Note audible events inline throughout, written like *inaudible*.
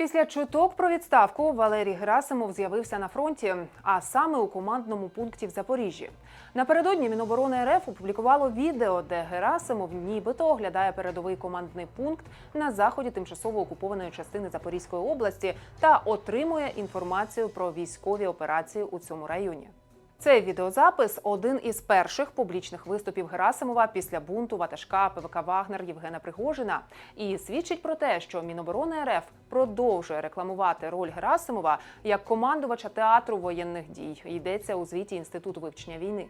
Після чуток про відставку Валерій Герасимов з'явився на фронті, а саме у командному пункті в Запоріжжі. Напередодні Міноборони РФ опублікувало відео, де Герасимов нібито оглядає передовий командний пункт на заході тимчасово окупованої частини Запорізької області та отримує інформацію про військові операції у цьому районі. Цей відеозапис один із перших публічних виступів Герасимова після бунту ватажка ПВК Вагнер Євгена Пригожина і свідчить про те, що Міноборони РФ продовжує рекламувати роль Герасимова як командувача театру воєнних дій. Йдеться у звіті Інституту вивчення війни.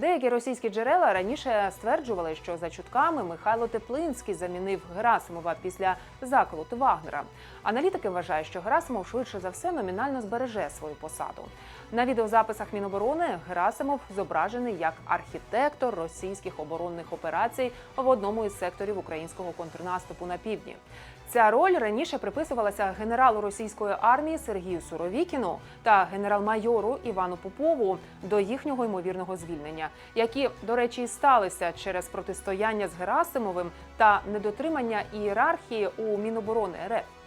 Деякі російські джерела раніше стверджували, що за чутками Михайло Теплинський замінив Герасимова після заколоту Вагнера. Аналітики вважають, що Герасимов швидше за все номінально збереже свою посаду. На відеозаписах Міноборони Герасимов зображений як архітектор російських оборонних операцій в одному із секторів українського контрнаступу на півдні. Ця роль раніше приписувалася генералу російської армії Сергію Суровікіну та генерал-майору Івану Попову до їхнього ймовірного звільнення, які, до речі, і сталися через протистояння з Герасимовим та недотримання ієрархії у Міноборони РФ.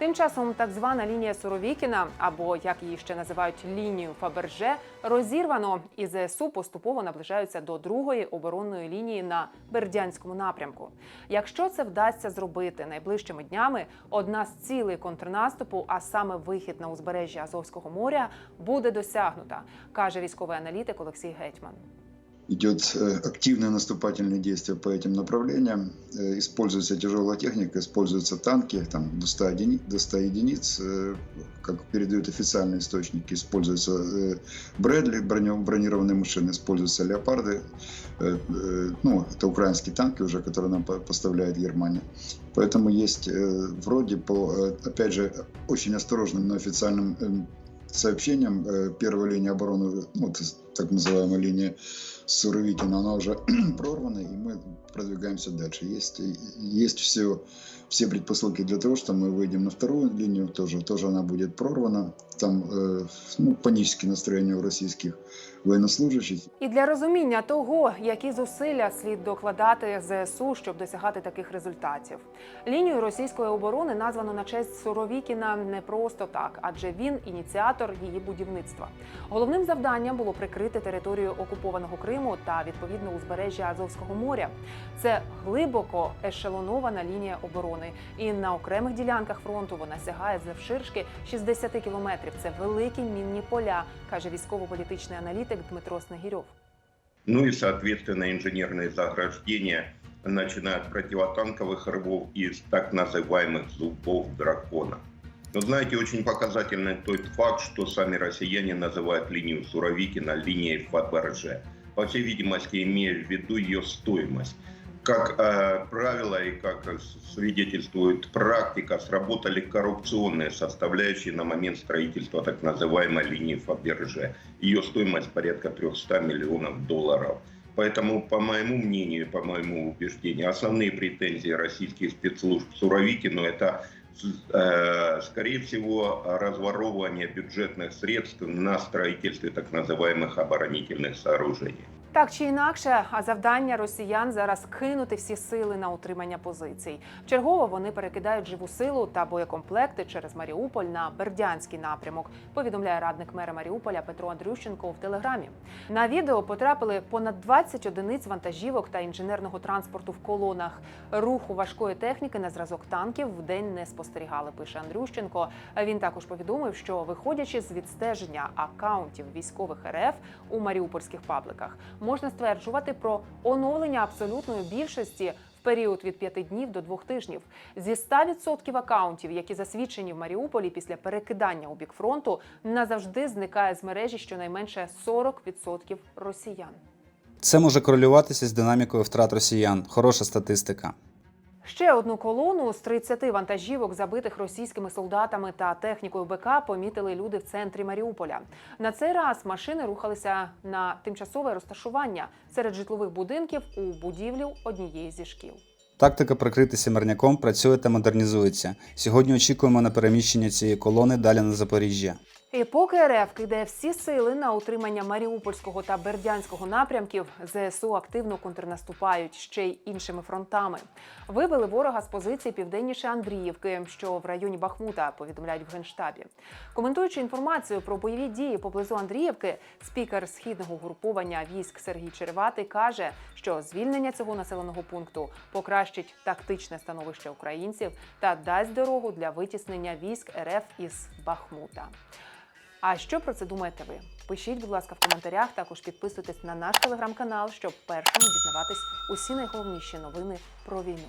Тим часом так звана лінія Суровікіна, або як її ще називають лінію Фаберже, розірвано і ЗСУ поступово наближаються до другої оборонної лінії на Бердянському напрямку. Якщо це вдасться зробити найближчими днями, одна з цілей контрнаступу, а саме вихід на узбережжя Азовського моря, буде досягнута, каже військовий аналітик Олексій Гетьман. Идет э, активное наступательное действие по этим направлениям. Э, Используется тяжелая техника, используются танки там, до, 100 единиц, до 100 единиц. Как передают официальные источники, используются э, Брэдли, бронированные машины, используются Леопарды. Ну, это украинские танки уже, которые нам по- поставляет Германия. Поэтому есть вроде по, опять же, очень осторожным, но официальным эм, сообщениям первая линия обороны, ну, так называемая линия Суровикина, она уже *clears throat* прорвана, и мы продвигаемся дальше. Есть, есть все, все предпосылки для того, что мы выйдем на вторую линию, тоже, тоже она будет прорвана. Там э, ну, панические настроения у российских военнослужащих. І для розуміння того, які зусилля слід докладати ЗСУ, щоб досягати таких результатів. Лінію російської оборони названо на честь Суровікіна не просто так, адже він ініціатор її будівництва. Головним завданням було прикрити територію окупованого Криму та відповідно узбережжя Азовського моря. Це глибоко ешелонована лінія оборони, і на окремих ділянках фронту вона сягає завширшки 60 кілометрів. Це великі мінні поля, каже військово-політичний аналітик Дмитро Снегірьов. Ну и, соответственно, инженерные заграждения, начиная от противотанковых рвов и так называемых зубов дракона. Но знаете, очень показательный тот факт, что сами россияне называют линию Суровикина линией Фаберже. По всей видимости, имея в виду ее стоимость. Как э, правило и как свидетельствует практика, сработали коррупционные составляющие на момент строительства так называемой линии Фаберже. Ее стоимость порядка 300 миллионов долларов. Поэтому, по моему мнению, по моему убеждению, основные претензии российских спецслужб Суровикину это, э, скорее всего, разворовывание бюджетных средств на строительстве так называемых оборонительных сооружений. Так чи інакше, а завдання росіян зараз кинути всі сили на утримання позицій. Чергово вони перекидають живу силу та боєкомплекти через Маріуполь на Бердянський напрямок. Повідомляє радник мера Маріуполя Петро Андрющенко в телеграмі. На відео потрапили понад 20 одиниць вантажівок та інженерного транспорту в колонах. Руху важкої техніки на зразок танків в день не спостерігали. Пише Андрющенко. Він також повідомив, що виходячи з відстеження акаунтів військових РФ у маріупольських пабликах, можна стверджувати про оновлення абсолютної більшості період від 5 днів до 2 тижнів. Зі 100% акаунтів, які засвідчені в Маріуполі після перекидання у бік фронту, назавжди зникає з мережі щонайменше 40% росіян. Це може корелюватися з динамікою втрат росіян. Хороша статистика. Ще одну колону з 30 вантажівок, забитих російськими солдатами та технікою БК, помітили люди в центрі Маріуполя. На цей раз машини рухалися на тимчасове розташування серед житлових будинків у будівлю однієї зі шкіл. Тактика прикритися мирняком працює та модернізується. Сьогодні очікуємо на переміщення цієї колони далі на Запоріжжя. І поки РФ кидає всі сили на утримання Маріупольського та Бердянського напрямків, ЗСУ активно контрнаступають ще й іншими фронтами. Вибили ворога з позиції південніше Андріївки, що в районі Бахмута, повідомляють в генштабі. Коментуючи інформацію про бойові дії поблизу Андріївки, спікер східного угруповання військ Сергій Череватий каже, що звільнення цього населеного пункту покращить тактичне становище українців та дасть дорогу для витіснення військ РФ із Бахмута. А що про це думаєте ви? Пишіть, будь ласка, в коментарях. Також підписуйтесь на наш телеграм-канал, щоб першим дізнаватись усі найголовніші новини про війну.